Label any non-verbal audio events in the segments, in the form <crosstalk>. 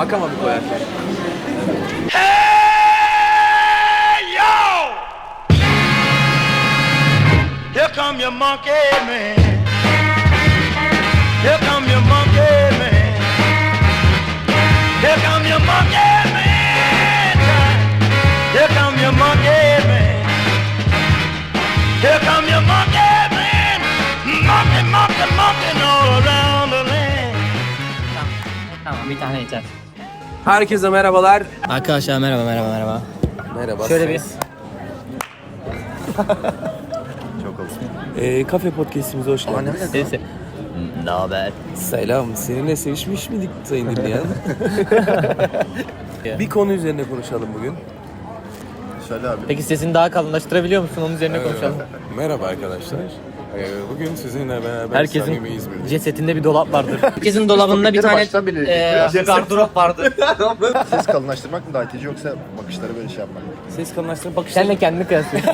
Makama mı koyarken? Here come your monkey man. Here come your monkey man. Here come your monkey man. Here come your monkey man. Here come your monkey man. Monkey, monkey, monkey all around the land. Tamam bir tane yeter. Herkese merhabalar. Arkadaşlar merhaba merhaba merhaba. Merhaba. Şöyle bir <laughs> Ee, kafe podcastimize hoş geldiniz. neyse. Ne haber? Selam. Seninle sevişmiş miydik sayın <laughs> dinleyen? bir konu üzerine konuşalım bugün. Peki sesini daha kalınlaştırabiliyor musun? Onun üzerine konuşalım. Merhaba arkadaşlar. Ee, Bugün sizinle beraber Herkesin samimi cesetinde bir dolap vardır. <laughs> Herkesin dolabında bir tane baştan bile- eee gardırop vardır. <laughs> Ses kalınlaştırmak mı daha itici yoksa bakışları böyle şey yapmak mı? Ses kalınlaştırma bakışları. Senle kendini kıyaslıyorsun.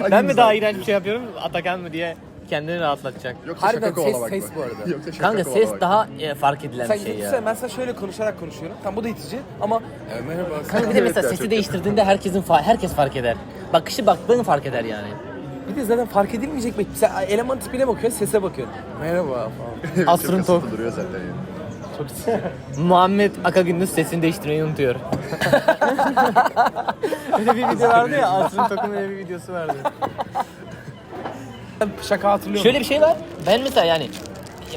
<laughs> ben mi daha iğrenç bir şey yapıyorum, Atakan mı diye kendini rahatlatacak. Yoksa Harbiden şaka ses, kovalamak ses bu arada. Yoksa şaka Kanka ses mı? daha e, fark edilen Sen bir şey ya. ben sana şöyle konuşarak konuşuyorum. Tam bu da itici ama Ee, merhaba. Kanka bir de mesela sesi değiştirdiğinde herkesin fa- herkes fark eder. Bakışı baktığın fark eder yani. Bir de zaten fark edilmeyecek bir Sen eleman tipine bakıyorsun, sese bakıyorsun. Merhaba <laughs> falan. Asrın tok. Kasıntı duruyor zaten yani. <laughs> Muhammed Akagündüz sesini değiştirmeyi unutuyor. <laughs> öyle bir video vardı ya, Asrın Tok'un öyle bir videosu vardı. Şaka hatırlıyorum. Şöyle bir şey var, ben mesela yani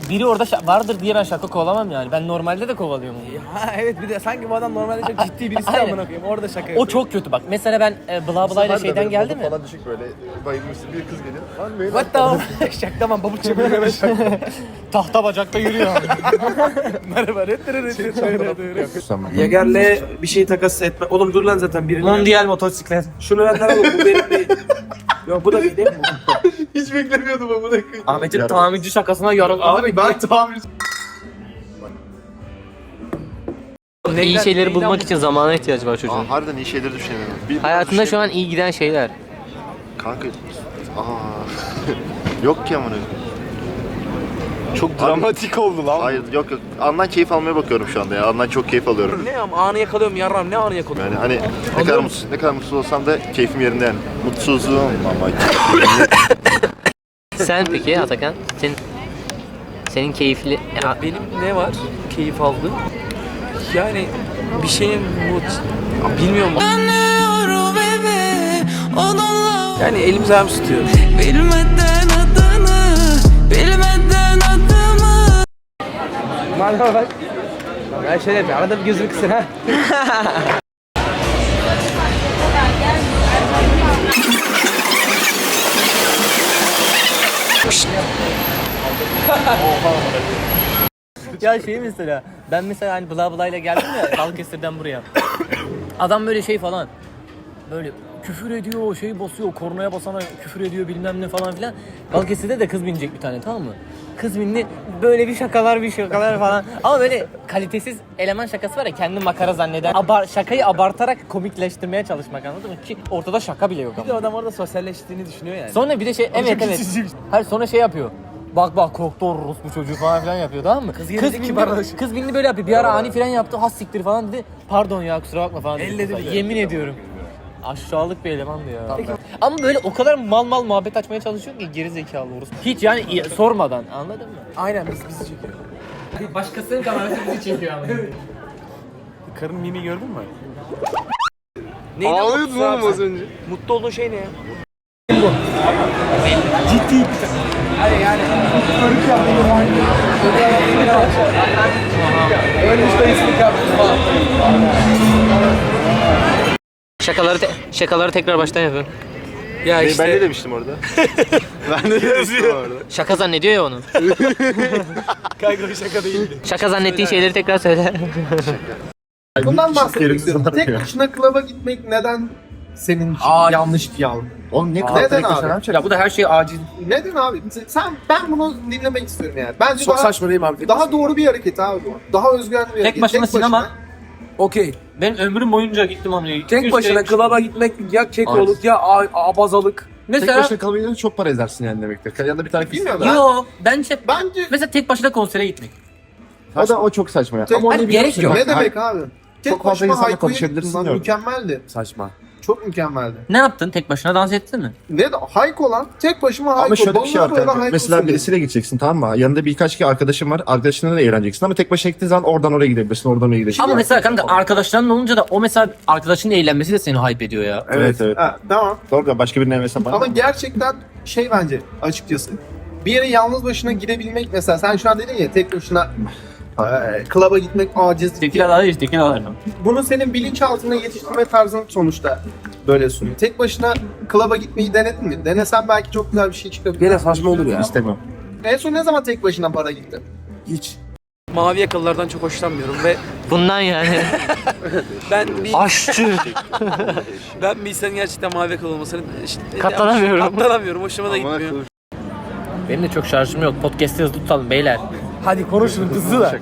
biri orada şa- vardır diye ben şaka kovalamam yani. Ben normalde de kovalıyorum onu. Ha evet bir de sanki bu adam normalde çok ciddi birisi de Aynen. amına koyayım. Orada şaka O yapıyor. çok kötü bak. Mesela ben e, bla bla ile Var da şeyden böyle geldim modu mi? Falan düşük böyle bayılmışsın bir kız geliyor. Lan böyle What the Şak tamam babuç yapıyor. Tahta bacakta yürüyor. <laughs> Merhaba. Yeger'le bir şey takas etme. Oğlum dur lan zaten birini. Mondial motosiklet. Şunu benden alın bu benim değil. Yok bu da değil değil mi? <laughs> Hiç beklemiyordum ama bu Ahmet'in tamirci şakasına yarım. Abi ben tamir İyi şeyleri bulmak için zamana ihtiyacı var çocuğun. Aa, harbiden iyi şeyleri düşünemiyorum. Bir, Hayatında şu an iyi giden şeyler. Kanka. Aa. <laughs> yok ki amına. Çok dramatik oldu lan. Hayır yok yok. Andan keyif almaya bakıyorum şu anda ya. Andan çok keyif alıyorum. Ne ama anı yakalıyorum yarram ne anı yakalıyorum. Yani hani ne kadar mutsuz, ne kadar mutsuz olsam da keyfim yerinde yani. Mutsuzum ama <laughs> Sen peki Atakan? Senin senin keyifli ya, Benim ne var keyif aldığım? Yani bir şeyin bu bilmiyorum. Yani elim ayağım tutuyor. Bilmeden Bana bak. Ben şöyle yapayım. Arada bir gözünü kısır ha. ya şey mesela ben mesela hani bla bla ile geldim ya Balıkesir'den buraya. Adam böyle şey falan böyle küfür ediyor, şey basıyor, kornaya basana küfür ediyor bilmem ne falan filan. Balıkesir'de de kız binecek bir tane tamam mı? Kız bindi böyle bir şakalar bir şakalar falan. Ama böyle kalitesiz eleman şakası var ya kendi makara zanneden. Abar, şakayı abartarak komikleştirmeye çalışmak anladın mı? Ki ortada şaka bile yok Bir de ama. adam orada sosyalleştiğini düşünüyor yani. Sonra bir de şey evet evet. Hayır sonra şey yapıyor. Bak bak korktu o bu çocuğu falan filan yapıyor tamam mı? Kız, gelince bindi, kibarlaş- kız bindi böyle yapıyor. Bir ara ani fren yaptı. Has siktir falan dedi. Pardon ya kusura bakma falan dedi. Elledi bile. Yemin ediyorum. Aşağılık bir elemandı ya. Ama böyle o kadar mal mal muhabbet açmaya çalışıyor ki geri zekalı orası. Hiç yani i- sormadan anladın mı? Aynen biz bizi çekiyor. Başkasının kamerası bizi çekiyor ama. Karın mimi gördün mü? Neyden Ağlıyordun oğlum az önce. Mutlu olduğun şey ne ya? Ölmüş dayısını kaptı falan. Şakaları te- şakaları tekrar baştan yapıyorum. Ya işte. Ben ne demiştim orada? <laughs> ben ne demiştim orada? Şaka zannediyor ya onu. <laughs> Kaygılı şaka değildi. Şaka zannettiğin şeyleri tekrar söyle. Bundan bahsetmek istiyorum. Tek başına klaba gitmek neden senin için Aa, yanlış bir yalan? Oğlum ne Neden abi? Ya bu da her şey acil. Neden abi? Sen ben bunu dinlemek istiyorum yani. Bence Çok daha, saçma değil mi abi? daha doğru bir hareket abi bu. Daha özgürlü bir hareket. başına sinema. Okey. Ben ömrüm boyunca gittim ama. Tek başına klaba gitmek ya kekoluk ya a- abazalık. Tek Mesela başına kalmayınca çok para edersin yani demektir. Yanında bir tane. Bilmiyorum. Ben, Yo bence bence mesela tek başına konsere gitmek. O da o çok saçma ya. Tek- Ama onu Hani gerek yok. Ne demek abi? Tek Çok fazla başıma insanla Hayko'yu konuşabilirsin lan, diyorum. Mükemmeldi. Saçma. Çok mükemmeldi. Ne yaptın? Tek başına dans ettin mi? Ne de Hayko lan. Tek başıma Hayko. Ama şöyle bir şey var Mesela birisiyle gideceksin tamam mı? Yanında birkaç kişi arkadaşın var. Arkadaşınla da eğleneceksin ama tek başına gittiğin zaman oradan oraya gidebilirsin, oradan oraya gidebilirsin. Ama mesela kanka arkadaşların olunca da o mesela arkadaşının eğlenmesi de seni hype ediyor ya. Evet evet. Ha, tamam. Doğru da başka birine mesela Ama gerçekten şey bence açıkçası. Bir yere yalnız başına girebilmek mesela sen şu an dedin ya tek başına e, klaba gitmek aciz. Tekilalar değil, tekilalar. Bunu senin bilinçaltına yetiştirme tarzın sonuçta böyle sunuyor. Tek başına klaba gitmeyi denedin mi? Denesen belki çok güzel bir şey çıkabilir. Gene saçma olur ya. istemiyorum. En son ne zaman tek başına para gitti? Hiç. Mavi yakalılardan çok hoşlanmıyorum ve Bundan yani. <laughs> ben bir Aşçı. <laughs> ben bir insanın gerçekten mavi yakalı olmasını işte, Katlanamıyorum. Katlanamıyorum. Hoşuma da gitmiyor. Benim de çok şarjım yok. Podcast'ı hızlı tutalım beyler. Hadi konuşun hızlı da.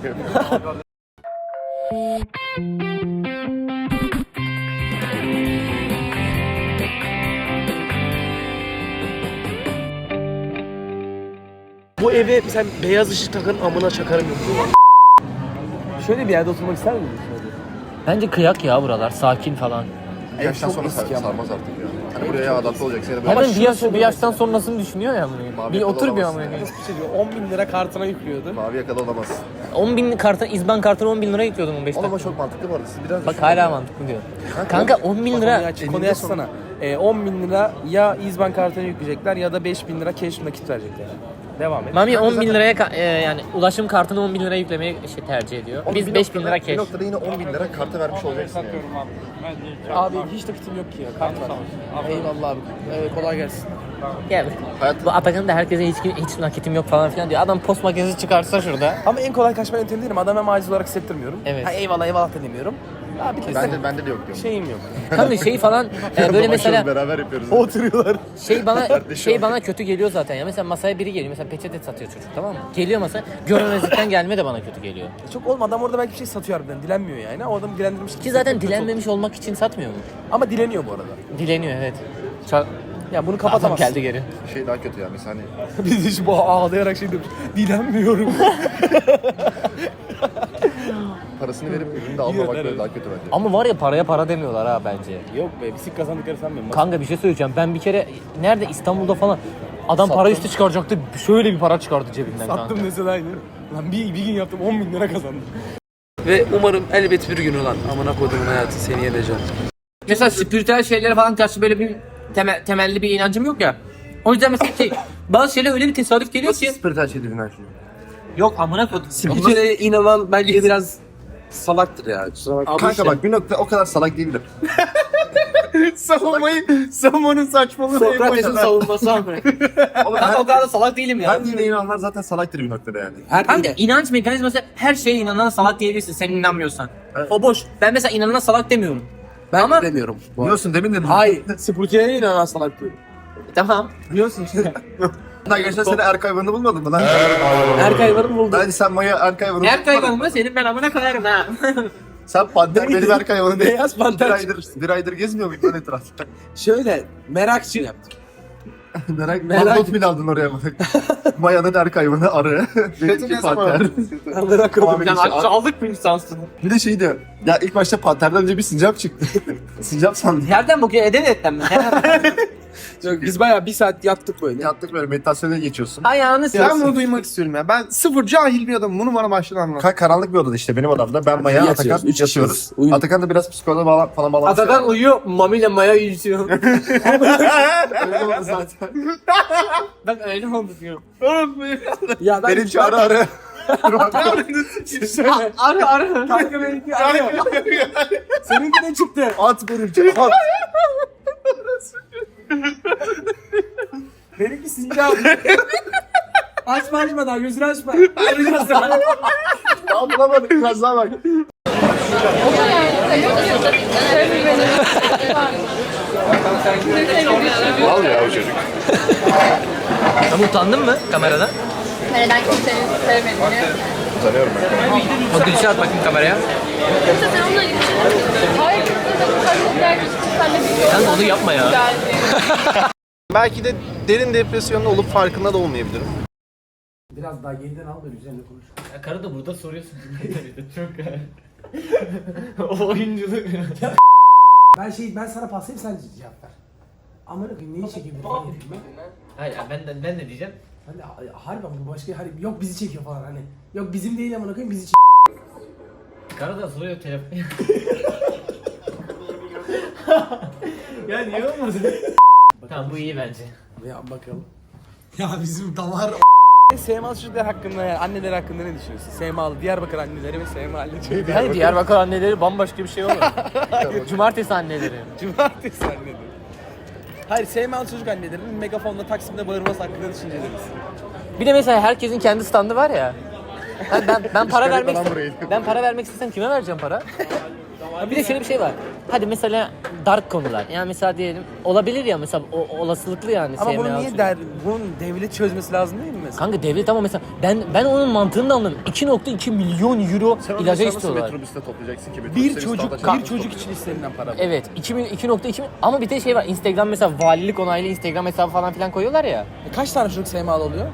Bu eve sen beyaz ışık takın amına çakarım yok. Şöyle bir yerde oturmak ister miydin? Bence kıyak ya buralar. Sakin falan. Yaştan sonra sar, sarmaz artık buraya adapte olacaksın ya da bir, yaş, bir yaştan sonrasını düşünüyor ya. bunu. Mavi Bir yakalı otur bir olamazsın amına. yani. Bir şey diyor 10 bin lira kartına yüklüyordu. Mavi yakalı olamazsın. 10 bin kartı, izban kartına 10 bin lira yüklüyordum 15 Oğlum dakika. ama çok mantıklı bu arada. Siz biraz Bak hala mantıklı diyor. Kanka 10 bin Konuyu lira. aç, konuyu açsana. Ee, 10 bin lira ya İzban kartına yükleyecekler ya da 5 bin lira cash nakit verecekler. Devam et. Mami 10 bin liraya ka- e, yani ulaşım kartını 10 bin liraya yüklemeyi şey tercih ediyor. Oğlum Biz bir 5 bin lira Bir cash. noktada yine 10 bin lira karta vermiş olacaksın yani. Abi hiç nakitim yok ki ya. Kart var. Eyvallah abi. Ee, kolay gelsin. Gel. Hayat- Bu Atakan da herkese hiç, hiç nakitim yok falan filan diyor. Adam post makinesi çıkarsa şurada. Ama en kolay kaçma yöntemi değilim. Adama maciz olarak hissettirmiyorum. Evet. Ha, eyvallah eyvallah da demiyorum. Abi kesin Bende, bende de yok diyorum. şeyim yok. <laughs> Kanka şey falan e, <laughs> böyle mesela beraber yapıyoruz. Oturuyorlar. şey bana <laughs> şey bana kötü geliyor zaten ya. Mesela masaya biri geliyor. Mesela peçete satıyor çocuk tamam mı? Geliyor masaya. Görmemezlikten gelme de bana kötü geliyor. Çok olma adam orada belki bir şey satıyor harbiden. Dilenmiyor yani. O adam dilendirmiş. Ki zaten dilenmemiş olmak için satmıyor mu? Ama dileniyor bu arada. Dileniyor evet. Ça- Ya bunu Adam kapatamazsın. geldi geri. Şey daha kötü ya mesela hani <laughs> Biz hiç bu ağlayarak şey demiş. Dilenmiyorum. <laughs> parasını verip ürünü de almamak böyle daha kötü bence. Ama var ya paraya para demiyorlar ha bence. Yok be bisik kazandıkları sanmıyorum. Kanka bir şey söyleyeceğim. Ben bir kere nerede İstanbul'da falan adam para üstü çıkaracaktı. Şöyle bir para çıkardı cebinden kanka. Sattım mesela aynı. Lan bir, bir gün yaptım 10 bin lira kazandım. Ve umarım elbet bir gün olan amına koyduğumun hayatı seni yeneceğim. Mesela spiritüel şeylere falan karşı böyle bir temel, temelli bir inancım yok ya. O yüzden mesela şey, <laughs> bazı şeyler öyle bir tesadüf geliyor ki. Spiritüel şey dediğin her şey. Yok amına koydum. Spiritüele inanan bence biraz salaktır ya. Kusura bakma. Kanka bak bir nokta o kadar salak değildir. <laughs> Savunmayı, savunmanın saçmalığı en Sokrates'in savunması ama. Oğlum Ben her, o kadar da salak değilim ya. her dine inananlar zaten salaktır bir noktada yani. Kanka inanç mekanizması her şeye inanan salak diyebilirsin sen inanmıyorsan. O boş. Ben mesela inanana salak demiyorum. Ben Ama- demiyorum. Biliyorsun demin dedim. Hayır. Spiritüele inanan salak. Tamam. Biliyorsun işte. <laughs> Lan geçen sene Erkayvan'ı bulmadın mı lan? Erkayvar'ın buldu. Hadi sen Maya Erkayvan'ı Her kaybolma senin ben amına koyarım ha. <laughs> Sen panter benim Erkayvan'ı değil. Beyaz panter Bir aydır, bir aydır gezmiyor muydun lan etrafta? Şöyle merakçı yaptım. Merak, Merak- Merak bile aldın oraya bak. <laughs> Maya'nın Erkayvan'ı arı. <laughs> Kötü Benimki panter. Amına koydum. Abi işte, aldık mı insansın? bir de şey diyor. Ya ilk başta panterden önce bir sincap çıktı. <laughs> sincap sandım. Nereden bakıyor? Edenetten mi? <laughs> Yok, Biz bayağı bir saat yattık böyle. Yattık böyle meditasyona geçiyorsun. Ayağını Ben bunu duymak istiyorum ya. Ben sıfır cahil bir adamım. Bunu bana baştan anlat. Ka- karanlık bir odada işte benim odamda. Ben Maya, Yatıyoruz, Atakan üç yatıyoruz. kişiyiz. Uyun. Atakan da biraz psikoloğa bağlan falan bağlantısı. Atakan uyuyor, Mami ile Maya yüzüyor. <laughs> Öyle oldu zaten. <laughs> Bak öyle oldu diyorum. Ya ben Benimki arı arı. Söyle. Arı arı. Kanka benimki arıyor. Seninki ne çıktı? At benimki at. Benimki sincap. <laughs> açma açma daha gözünü açma. Arayacağız sana. Anlamadık biraz daha bak. Mal ya o çocuk. Ama utandın mı kameradan? Nereden kimsenin sevmediğini. Utanıyorum ben. O gülüşe at bakayım kameraya. Kimse sen onunla ilgili mi? Hayır, kimse gözüküyor. Sen. Sen onu yapma ya. <laughs> Belki de derin depresyonda olup farkında da olmayabilirim. Biraz daha geriden al da üzerine konuş. Ya karı da burada soruyorsun. <laughs> Çok <laughs> o oyunculuk. <laughs> Ben şey ben sana paslayayım sen cevap ver. Amına koyayım neyi çekeyim falan ben. Hayır ben de, ben de diyeceğim. Hani ha- harbi bu başka hani yok bizi çekiyor falan hani. Yok bizim değil amına koyayım bizi Karı da soruyor telefon. ya niye olmasın? Tamam bu iyi bence. Ya bakalım. Ya bizim damar Semalı çocuklar hakkında, yani anneler hakkında ne düşünüyorsun? Semalı, Diyarbakır anneleri ve Semalı çocuklar. Hayır Diyarbakır anneleri bambaşka bir şey olur. <laughs> Cumartesi anneleri. Cumartesi anneleri. Hayır, Semalı çocuk annelerinin megafonla Taksim'de bağırması hakkında düşünceleriniz. Bir de mesela herkesin kendi standı var ya. Ben ben, ben para vermek ben para vermek istesem kime vereceğim para? <laughs> bir de şöyle bir şey var. Hadi mesela dark konular. Yani mesela diyelim olabilir ya mesela o, olasılıklı yani. Ama bunu niye der, bunun devlet çözmesi lazım değil mi mesela? Kanka devlet ama mesela ben ben onun mantığını da anlamıyorum. 2.2 milyon euro ilaca istiyorlar. Metrobüste toplayacaksın ki? Bir çocuk, bir çocuk için istenilen para. bu. Evet 2 mil- 2.2 mil- ama bir de şey var Instagram mesela valilik onaylı Instagram hesabı falan filan koyuyorlar ya. E, Kaç tane çocuk Semalı oluyor?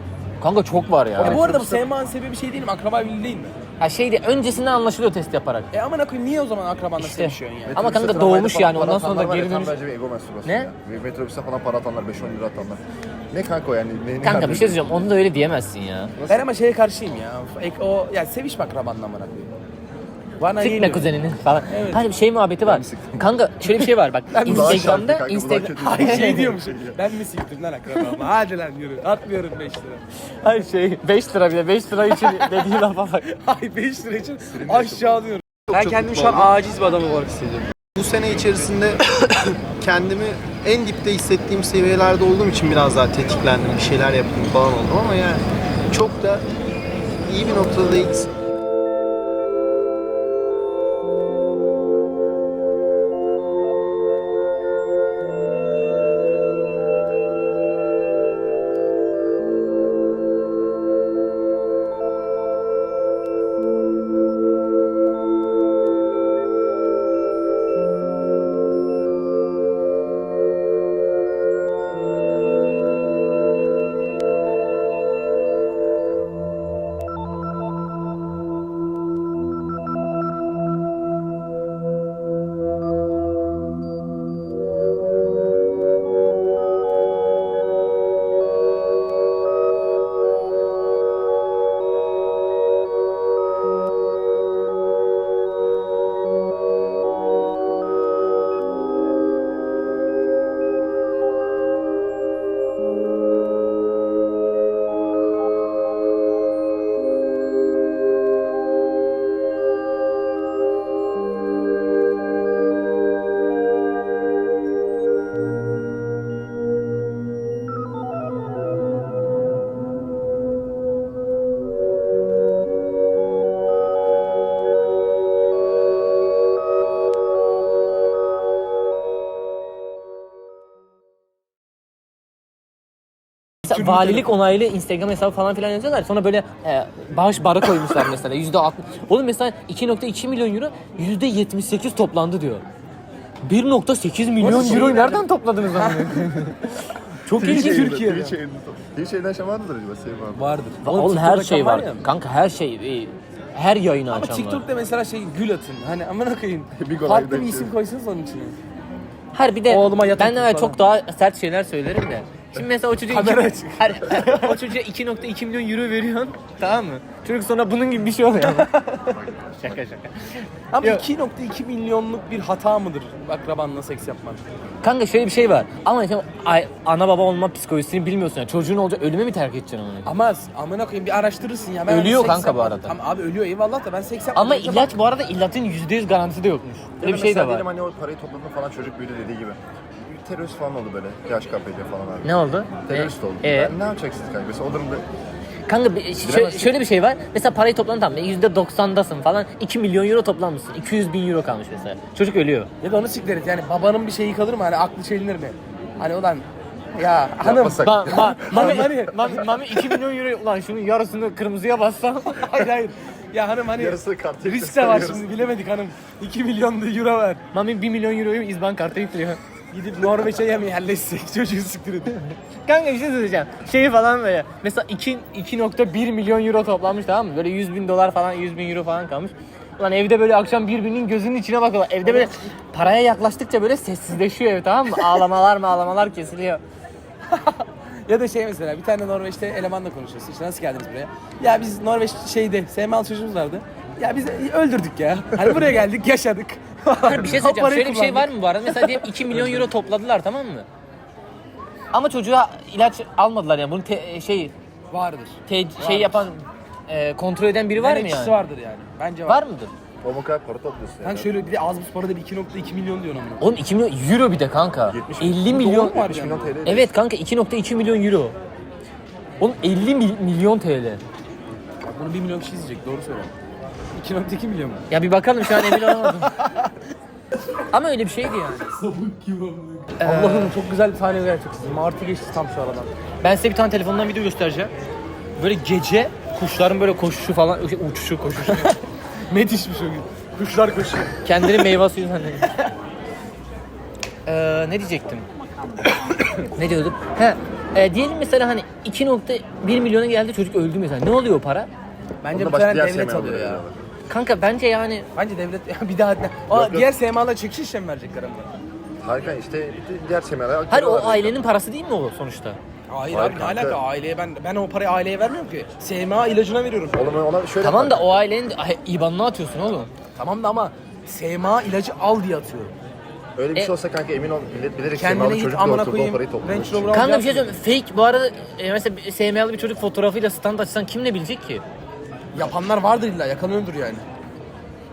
Kanka çok var ya. E bu arada bu Sema'nın sebebi şey değil mi? Akraba birliği değil mi? Ha şeydi öncesinden anlaşılıyor test yaparak. E aman koyayım niye o zaman akrabanla İşte. sevişiyorsun yani? Ama kanka doğmuş yani ondan sonra da geri dönüş. Bence bir ego Ne? ya. Ve Metrobüste falan para atanlar, 5-10 lira atanlar. Ne kanka o yani? Ne, ne Kanka bir şey söyleyeceğim onu da öyle diyemezsin ya. Ben ama şeye karşıyım ya. Ek, o ya sevişme akrabanla amına koyayım. Bana Sikme geliyor. kuzenini falan. Evet. Hani bir şey muhabbeti var. Kanka şöyle bir şey var bak. <laughs> Şarkı Instagram'da kanka, Instagram. <laughs> Ay şey diyormuş. ben mi siktim lan akrabamı? Hadi lan yürü. Atmıyorum 5 lira. Hayır şey 5 lira bile 5 lira için <laughs> dediği lafa bak. Ay 5 lira için aşağılıyorum. Ben kendimi şu an aciz bir adam olarak hissediyorum. Bu sene içerisinde <coughs> kendimi en dipte hissettiğim seviyelerde olduğum için biraz daha tetiklendim. Bir şeyler yapayım falan oldum ama yani çok da iyi bir noktada değiliz. Mesela valilik onaylı Instagram hesabı falan filan yazıyorlar. Sonra böyle e, bağış barı koymuşlar mesela yüzde altmış. Oğlum mesela 2.2 milyon euro yüzde 78 toplandı diyor. 1.8 milyon euroyu nereden topladınız lan? <laughs> Çok ilginç. Türkiye'de. Türkiye'de. Twitch yayını vardır acaba Sevim abi? Vardır. Oğlum her TikTok'ta şey var. ya. Kanka her şey e, her yayını Ama açan var. TikTok'ta mesela şey gül atın. Hani amına koyayım. <laughs> Bir gol Farklı bir ayda isim koysanız onun içine. Her bir de Oğluma yatak ben tut çok daha sert şeyler söylerim de. Şimdi mesela o çocuğa Kamera iki- her, her- <laughs> o çocuğa 2.2 milyon euro veriyorsun. Tamam mı? Çocuk sonra bunun gibi bir şey oluyor. <laughs> şaka şaka. Ama Yok. 2.2 milyonluk bir hata mıdır akrabanla seks yapman? Kanka şöyle bir şey var. Ama işte ay- ana baba olma psikolojisini bilmiyorsun ya. Çocuğun olacak ölüme mi terk edeceksin onu? Ama amına koyayım bir araştırırsın ya. Ben Ölüyor seks kanka bu yapmadım. arada. Ama abi ölüyor eyvallah da ben seks yapmadım. Ama ilaç bu arada illatın %100 garantisi de yokmuş. Öyle bir şey de Mesela var. diyelim hani o parayı topladın falan çocuk büyüdü dediği gibi. Terörist falan oldu böyle. Yaş KPD falan abi. Ne oldu? Terörist E, oldu. e, Ben ne yapacaksınız kanka? Mesela o durumda Kanka bir- şö- Bilemezsin. şöyle bir şey var. Mesela parayı topladın tamam %90'dasın falan. 2 milyon euro toplamışsın. 200 bin euro kalmış mesela. Çocuk ölüyor. Ya da onu siktir et yani babanın bir şeyi kalır mı hani aklı çelinir mi? Hani ulan ya hanım Yapmasak. Ba ba <laughs> mami, Hani- mami, mami 2 milyon euro ulan şunun yarısını kırmızıya bassam. <laughs> hayır hayır. Ya hanım hani yarısı kart risk de var şimdi bilemedik hanım. 2 milyon da euro ver. mami 1 milyon euroyu izban kartı yüklüyor. Gidip Norveç'e yem yerleşsek <laughs> çocuğu siktir edin. Kanka bir şey söyleyeceğim. Şeyi falan böyle. Mesela 2 2.1 milyon euro toplanmış tamam mı? Böyle 100 bin dolar falan 100 bin euro falan kalmış. Ulan evde böyle akşam birbirinin gözünün içine bakıyorlar. Evde böyle paraya yaklaştıkça böyle sessizleşiyor ev tamam mı? Ağlamalar mı ağlamalar kesiliyor. <laughs> Ya da şey mesela bir tane Norveç'te elemanla konuşuyorsun. İşte nasıl geldiniz buraya? Ya biz Norveç şeyde sevmalı çocuğumuz vardı. Ya biz öldürdük ya. Hani buraya geldik yaşadık. bir şey söyleyeceğim. Şöyle bir şey var mı bu arada? Mesela diyelim 2 milyon euro topladılar tamam mı? Ama çocuğa ilaç almadılar yani. Bunu te- şey Vardır. te- şey yapan e, kontrol eden biri var mı yani? vardır yani. Bence var. Var mıdır? O kadar para topluyorsun Kanka şöyle bir de az buz parada bir 2.2 milyon diyor ama. Oğlum 2 milyon euro bir de kanka. 50 milyon. Doğru mu var yani? TL. Evet kanka 2.2 milyon euro. Oğlum 50 mil- milyon TL. Bak bunu 1 milyon kişi izleyecek doğru söyle. 2.2 milyon mu? Ya bir bakalım şu an emin olamadım. <laughs> Ama öyle bir şeydi yani. Allah'ım çok güzel bir sahne gerçekleştirdim. Martı geçti tam şu aradan. Ben size bir tane telefondan video göstereceğim. Böyle gece kuşların böyle koşuşu falan, uçuşu koşuşu. <laughs> Müthişmiş o gün. Kuşlar koşuyor. Kendini meyve suyu zannediyor. Ee, ne diyecektim? <coughs> ne diyordum? He, e, diyelim mesela hani 2.1 milyona geldi çocuk öldü mesela. Ne oluyor o para? Bence bu diğer devlet alıyor ya. veriyorlar. Kanka bence yani Bence devlet <laughs> bir daha o Yok, yok. diğer SMA'la çekiş işlemi verecekler ama. Harika işte diğer semeler. hayır o ailenin parası değil mi o sonuçta? Hayır Hayır abi ne kanka. alaka aileye ben ben o parayı aileye vermiyorum ki. SMA ilacına veriyorum. Oğlum ona şöyle Tamam da o ailenin Ay, IBAN'ına atıyorsun oğlum. Tamam da ama SMA ilacı al diye atıyorum. Öyle bir E- şey olsa kanka emin ol millet bilerek Kendine semalı git çocuk amına doğurtup o koyayım. parayı topluyor. Range Rover Kanka bir şey söyleyeyim. Fake bu arada e, mesela SMA'lı bir çocuk fotoğrafıyla stand açsan kim ne bilecek ki? Yapanlar vardır illa yakalanıyordur yani.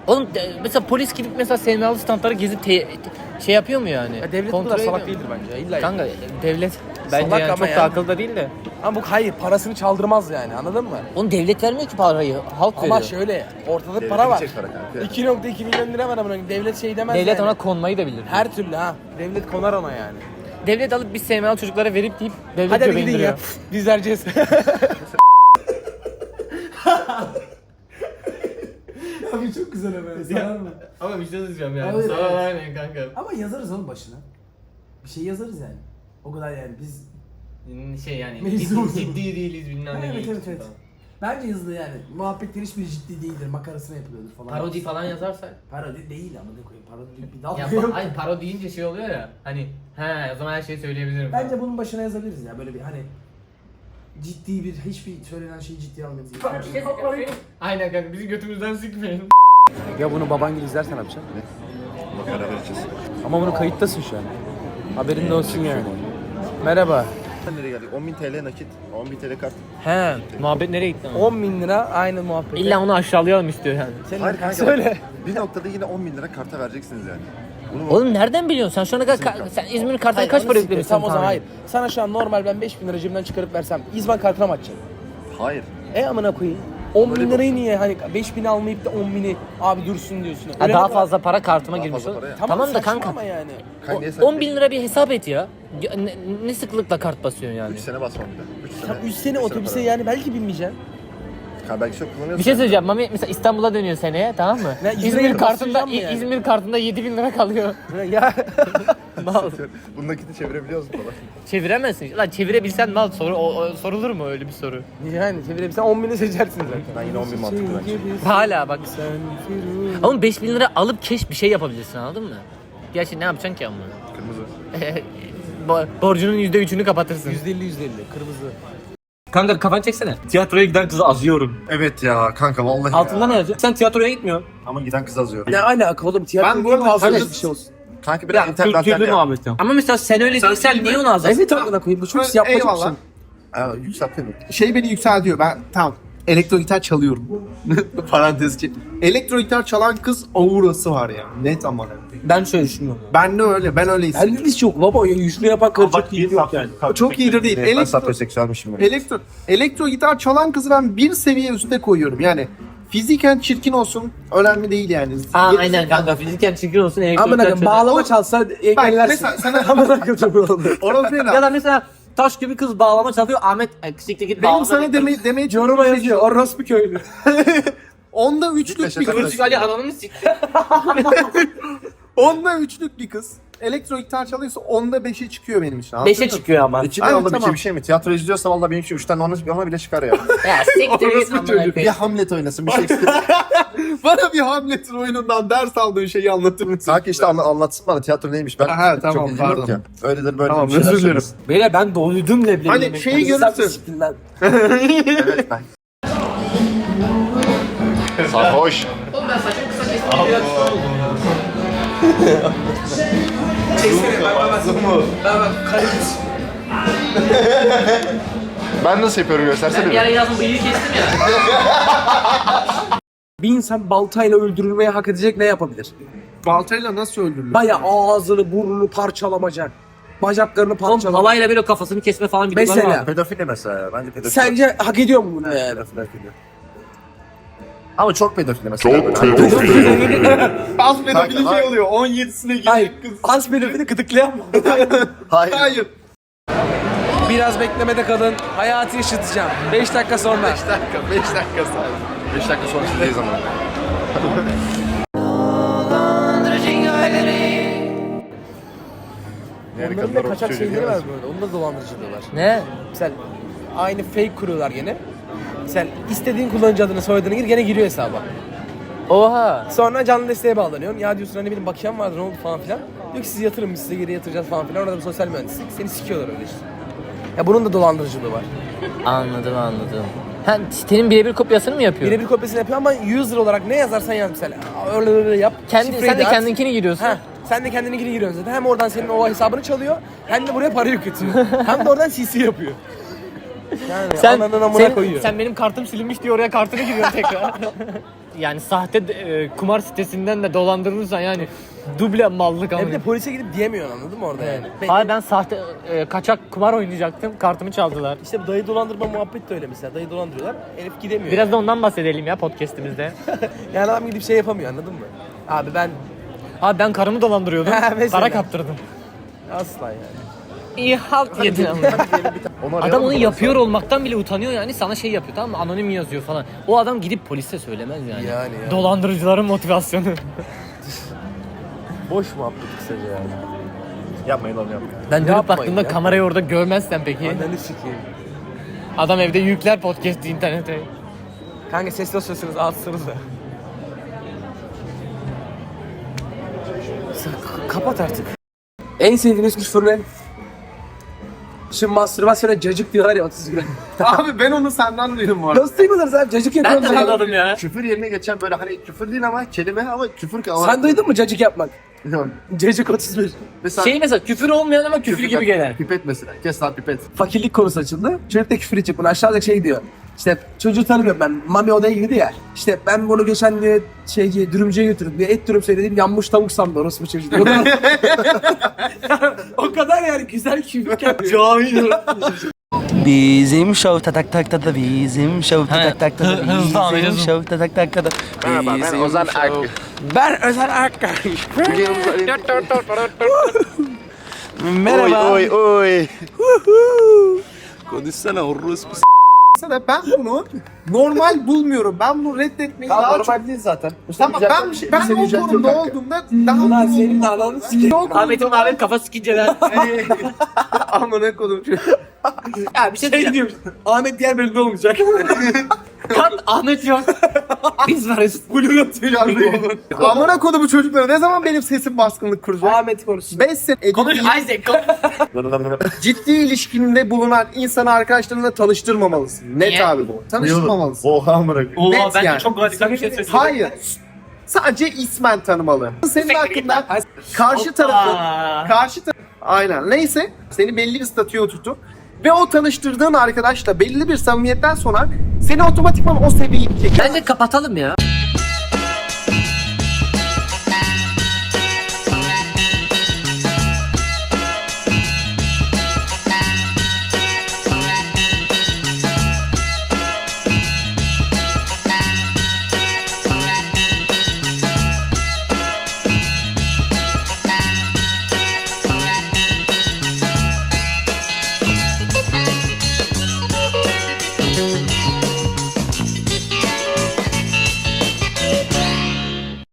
Oğlum de- mesela polis gidip mesela SMA'lı standları gezip te- te- şey yapıyor mu yani? Ya devlet bu Kontrol kadar salak mu? değildir bence. İlla Kanka devlet bence Salak yani ama çok da yani. akılda değil de. Ama bu hayır parasını çaldırmaz yani anladın mı? Oğlum devlet vermiyor ki parayı. Halk Ama veriyor. şöyle ortada Devletin para var. çek para kanka. 2.2 milyon lira var ama devlet şey demez devlet yani. ona konmayı da bilir. her türlü ha. Devlet konar ona yani. Devlet alıp biz SMA'lı çocuklara verip deyip devlet Hadi hadi göbeğini gidin ya. indiriyor. Biz vereceğiz. <laughs> <laughs> Abi çok güzel ama. Zarar mı? Ama bir şey diyeceğim yani. Evet, Sana evet. aynen kanka. Ama yazarız oğlum başına. Bir şey yazarız yani. O kadar yani biz Şey yani Mecbur. ciddi, ciddi değiliz bilmem ne. Evet değil evet evet. Bence yazılı yani. Muhabbetler hiçbir ciddi değildir. Makarasına yapılıyordur falan. Parodi falan yazarsak. Parodi değil ama ne koyayım. Parodi bir dal Ya yok. hayır parodi deyince şey oluyor ya. Hani he o zaman her şeyi söyleyebilirim. falan. Bence bunun başına yazabiliriz ya. Böyle bir hani ciddi bir hiçbir söylenen şeyi ciddiye almayız. Aynen kanka bizi götümüzden sıkmayın. ya bunu baban gibi izlersen yapacaksın. Bak beraber içeceğiz. Ama bunu kayıttasın şu an. Haberin de olsun yani. Merhaba. Nereye geldik? 10.000 TL nakit, 10.000 TL kart. He muhabbet nereye gitti? 10 bin lira aynı muhabbet. İlla onu aşağılayalım istiyor yani. Senin Hayır kanka. söyle. Bir noktada yine 10.000 lira karta vereceksiniz yani. Oğlum nereden biliyorsun? Sen şu ana kadar ka- sen İzmir kartına kaç para yüklemişsin? Tamam o zaman hayır. Sana şu an normal ben 5 bin lira cebimden çıkarıp versem İzban kartına mı atacaksın? Hayır. E amına koyayım. 10 Öyle bin lirayı niye hani 5 bini almayıp da 10 bini abi dursun diyorsun. Ha, Öyle daha mi? fazla para kartıma Daha girmiş. fazla para ya. Tamam, da saçma kanka. Ama yani. Kanka niye sen 10 bin lira bir hesap et ya. Ya Ne, ne sıklıkla kart basıyorsun yani? 3 sene basmam bir de. 3 Tam sene. 3 sene otobüse para. yani belki binmeyeceksin. Kanka belki çok kullanıyorsun. Bir şey söyleyeceğim. Mami mesela İstanbul'a dönüyor seneye tamam mı? Ne, İzmir'e İzmir gidip kartında basacağım mı yani? İzmir kartında 7 bin lira kalıyor. ya <laughs> Mal. <laughs> Bu nakiti çevirebiliyor musun falan? Çeviremezsin. Lan çevirebilsen mal soru o- o- sorulur mu öyle bir soru? yani çevirebilsen 10 bini seçersin zaten. Ben yine 10.000 mantıklı bence. Hala bak. Ama 5 bin lira alıp keş bir şey yapabilirsin anladın mı? Gerçi ne yapacaksın ki ama? Kırmızı. <laughs> Bo- Borcunun %3'ünü kapatırsın. %50 %50 kırmızı. Kanka kafanı çeksene. Tiyatroya giden kızı azıyorum. Evet ya kanka vallahi Altında ya. ne yazıyor? Sen tiyatroya gitmiyorsun. Ama giden kız azıyor. Ne alaka oğlum tiyatro Ben bu arada bir şey olsun. Kanka biraz internet alternatif yap. Ama mesela sen öyle değilsen niye onu azalsın? Evet amına koyayım bu çok yapmacık bir şey. Eyvallah. Aa, yükseltmedim. Şey beni yükseltiyor. Ben tamam elektro gitar çalıyorum. <laughs> Parantez için. Elektro gitar çalan kız aurası var ya. Net ama. Ben şöyle düşünüyorum. Ben de öyle. Ben öyle hissediyorum. Bende hiç yok baba. Yüzünü yapan karı çok iyi yok yani. Çok iyidir değil. Ben Elektro, sapyoseksüelmişim ben. elektro, elektro gitar çalan kızı ben bir seviye üstte koyuyorum. Yani fiziken çirkin olsun önemli değil yani. Aa Gerisi- aynen kanka fiziken çirkin olsun Amına elektrikler koyayım bağlama çalsa Bak engellersin. mesela <laughs> sana Amına koyayım. orası değil Ya da mesela taş gibi kız bağlama çalıyor Ahmet e, siktir git Benim bağlama. sana deme, demeye Yoruma yazıyor. Orospu köylü. <laughs> Onda üçlük bir kız. Kırıcık Ali ananı siktir. <laughs> Onda üçlük bir kız. elektro gitar çalıyorsa onda 5'e çıkıyor benim için. 5'e çıkıyor ama. İçinde Aynen, onda bir, tamam. şey, bir şey mi? Tiyatro izliyorsa valla benim için 3'ten ona, ona bile çıkar ya. Ya siktir git amına bir koyayım. Hamlet oynasın bir <laughs> Shakespeare. <laughs> Bana bir Hamlet'in oyunundan ders aldığın şeyi anlatır mısın? Sanki işte anla, anlatsın bana tiyatro neymiş. Ben Ha, çok tamam, bilgim yok pardon. ya. Öyledir böyle Tamam, bir şeyler özür dilerim. söylesin. Beyler ben doydum leblebi. Hani yemekten. şeyi Sen görürsün. siktin lan. <laughs> Evet ben. Sarhoş. Ben nasıl yapıyorum göstersene Bir ara yazın bıyığı kestim ya. <laughs> Bir insan baltayla öldürülmeye hak edecek ne yapabilir? Baltayla nasıl öldürülür? Baya ağzını burnunu parçalamaca. Bacaklarını Oğlum parçalama. halayla böyle kafasını kesme falan videoları Mesela. var. Pedofili mesela. Bence pedofili. Sence hak ediyor mu bunu yani? Pedofili, pedofili. Ama çok pedofili mesela. Çok pedofili. Az pedofili Kanka, şey hayır. oluyor. 17'sine gidiyor Hayır. kız. Az pedofili gıdıklayan mı? Hayır. Hayır. Biraz beklemede kalın. Hayatı yaşatacağım. 5 dakika sonra. 5 dakika, 5 dakika sonra. 5 dakika sonra sizdeyiz ama. Yani Onların da kadınlar kaçak çocuğu şeyleri var yemez. böyle. Onu da dolandırıcılığı var. Ne? Mesela aynı fake kuruyorlar gene. Sen istediğin kullanıcı adını soyadını gir gene giriyor hesaba. Oha. Sonra canlı desteğe bağlanıyorsun. Ya diyorsun hani benim bakiyem vardı ne oldu falan filan. Diyor ki siz yatırın biz size geri yatıracağız falan filan. Orada bir sosyal mühendislik. Seni sikiyorlar öyle işte. Ya bunun da dolandırıcılığı var. Anladım anladım. Ha, sitenin birebir kopyasını mı yapıyor? Birebir kopyasını yapıyor ama user olarak ne yazarsan yaz mesela. Öyle öyle yap. Kendi, sen de at. kendinkini giriyorsun. Ha, sen de kendininkini giriyorsun zaten. Hem oradan senin o hesabını çalıyor hem de buraya para yükletiyor. <laughs> hem de oradan CC yapıyor. Yani Sen, sen, koyuyor. sen benim kartım silinmiş diye oraya kartını giriyorsun tekrar. <laughs> yani sahte e, kumar sitesinden de dolandırılırsan yani duble mallık ama. Hem de polise gidip diyemiyorsun anladın mı orada yani? Ben- Hayır ben sahte e, kaçak kumar oynayacaktım. Kartımı çaldılar. İşte bu dayı dolandırma muhabbet de öyle mesela. Dayı dolandırıyorlar. Herif gidemiyor. Biraz da ondan bahsedelim ya podcast'imizde. <laughs> Yani adam gidip şey yapamıyor anladın mı? Abi ben Abi ben karımı dolandırıyordum. <laughs> Ha, mesela. Para kaptırdım. asla yani. İyi halt yedin ama. Onu Adam onu mı? yapıyor olmaktan bile utanıyor yani sana şey yapıyor tamam mı anonim yazıyor falan. O adam gidip polise söylemez yani. Yani ya. Dolandırıcıların motivasyonu. <laughs> Boş muhabbet kısaca yani. Yapmayın onu yapmayın. Ben dönüp Yapmayın baktığımda ya. kamerayı orada görmezsen peki. Ananı sikeyim. Adam evde yükler podcast'i internete. Kanka sesli olsunuz alsınız da. Sen k- kapat artık. En sevdiğiniz küfür ne? Şimdi mastürbasyona cacık diyorlar ya 30 gün. <laughs> Abi ben onu senden duydum bu arada. Nasıl duymadınız abi? Cacık Ben yapıyorum. de zaten. anladım ya. Küfür yerine geçen böyle hani küfür değil ama kelime ama küfür Sen duydun mu cacık yapmak? Cacık 31. Mesela Şey mesela küfür olmayan ama küfür gibi gelen. Pipet mesela. Kes lan pipet. Fakirlik konusu açıldı. Çocuk da küfür edecek bunu. Aşağıda şey diyor. İşte çocuğu tanımıyorum ben. Mami odaya girdi ya. İşte ben bunu geçen diye şeyci dürümcüye götürdüm. Bir et dürüm söyledim. Yanmış tavuk sandı orası bu çocuk. O <laughs> kadar, o kadar yani güzel küfür ki. Cahil. Bizim show tatak tak tada bizim show tatak tak hı- <laughs> hızlı bizim show tatak tak tada Merhaba ben Ozan Ak. Ben Özel <laughs> Akkay. Merhaba. Oy oy. Konuşsana orospu Mesela ben bunu normal bulmuyorum. Ben bunu reddetmeyi daha çok... Normal değil zaten. Tamam ben, şey- ben o konumda olduğumda daha Ulan mutlu senin de ananı sikeyim. O konumda- Ahmet'in Ahmet kafa sikinceler. <laughs> Amına kodum. ya bir şey Şey diyeceğim. diyorum. Ahmet diğer bölümde olmayacak. <laughs> Kat Ahmet yok. Biz varız. Blue atıyor. Amına kodumu çocuklara ne zaman benim sesim baskınlık kuracak? Ahmet konusu. 5 sene Konuş Isaac. konuş. ciddi ilişkinde bulunan insanı arkadaşlarına tanıştırmamalısın. Net Niye? abi bu. Tanıştırmamalısın. Oha amına koyayım. Oha Net ben yani. çok radikal bir şey söyledim. Hayır. Sadece ismen tanımalı. Senin hakkında karşı tarafın Aa. karşı taraf aynen neyse seni belli bir statüye oturtup ve o tanıştırdığın arkadaşla belli bir samimiyetten sonra seni otomatikman o seviyeye çeker. Bence kapatalım ya.